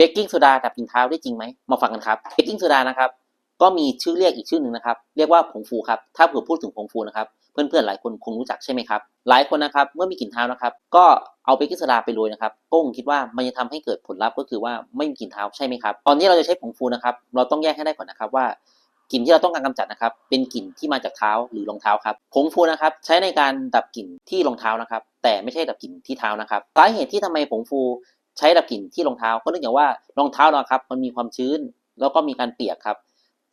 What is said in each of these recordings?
เบกกิ้งโซดาดับกลิ่นเท้าได้จริงไหมมาฟังกันครับเบกกิ้งโซดานะครับก็มีชื่อเรียกอีกชื่อหนึ่งนะครับ เรียกว่าผงฟูครับถ้าเผื่อพูดถึงผงฟูนะครับ เพื่อนๆหลายคนคงรู้จักใช่ไหมครับหลายคนนะครับเมื่อมีกลิ่นเท้านะครับ ก็เอาเบกกิ้งโซดาไปโรยนะครับก็คงคิดว่ามันจะทำให้เกิดผลลัพธ์ก็คือว่าไม่มีกลิ่นเท้าใช่ไหมครับตอนนี้เราจะใช้ผงฟูนะครับ เราต้องแยกให้ได้ก่อนนะครับว่ากลิ่นที่เราต้องการกำจัดนะครับ เป็นกลิ่นที่มาจากเท้าหรือรองเท้าครับผงฟูนะครับใช้ในการดับกลิ่นที่รองเท้านะครับ แต่ไม่ใช่ดับกลิ่นที่เท้านะครับสาเหตุที่ทำไมผงฟู ใช้ดับกลิ่นที่รองเท้าก็เนื่องจากว่ารองเท้าเราครับมันมีความชื้นแล้วก็มีการเปียกครับ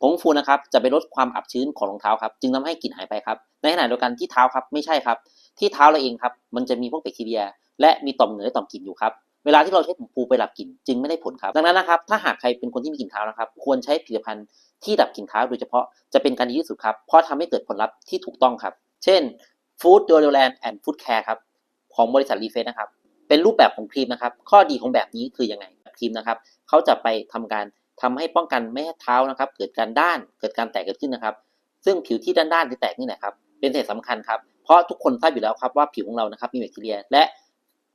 ผงฟูนะครับจะไปลดความอับชื้นของรองเท้าครับจึงทำให้กลิ่นหายไปครับในขณะเดียวกันที่เท้าครับไม่ใช่ครับ ที่เท้าเราเองครับมันจะมีพวกแบคทีเรีย และมีต่อมเหนือต่อมกลิ่นอยู่ครับเวลาที่เราใช้ผงฟูไปดับกลิ่นจึงไม่ได้ผลครับดังนั้นนะครับถ้าหากใครเป็นคนที่มีกลิ่นเท้านะครับควรใช้ผลิตภัณฑ์ที่ดับกลิ่นเท้าโดยเฉพาะจะเป็นการดีที่สุดครับเพราะทำให้เกิดผลลัพธ์ที่ถูกต้องครับ เช่น Food d e o d o r a n t and Food Care ครับของบริษัทรีเฟสนะครับ เป็นรูปแบบของครีมนะครับ ข้อดีของแบบนี้คือยังไงครีมนะครับเขาจะไปทำการทำให้ป้องกันไม่ให้เท้านะครับ เกิดการด้านเกิดการแตกเกิดขึ้นนะครับ ซึ่งผิวที่ด้านๆหรือแตกนี่แหละครับเป็นเหตุสำคัญครับเพราะทุกคนทราบอยู่แล้วครับว่าผิวของเรานะครับมีแบคทีเรีย และ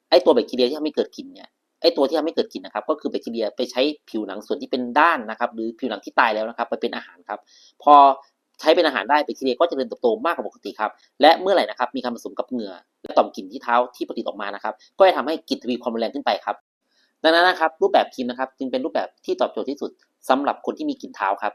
ไอตัวแบคทีเรียที่ทำให้เกิดกลิ่นเนี่ยไอตัวที่ทำให้เกิดกลิ่นนะครับ ก็คือแบคทีเรียไปใช้ผิวหนังส่วนที่เป็นด้านนะครับ หรือผิวหนังที่ตายแล้วนะครับ ไปเป็นอาหารครับ พอ ใช้เป็นอาหารได้แบคทีเรียก็จะเจริญเติบโตมากกว่าปกติครับ และเมื่อไหร่นะครับมีการผสมกับเหงื่อ และต่อมกลิ่นที่เท้าที่ผลิตออกมานะครับก็จะทำให้กลิ่นทวีความรุนแรงขึ้นไปครับ ดังนั้นนะครับรูปแบบครีมนะครับจึงเป็นรูปแบบที่ตอบโจทย์ที่สุดสำหรับคนที่มีกลิ่นเท้าครับ